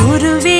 குருவே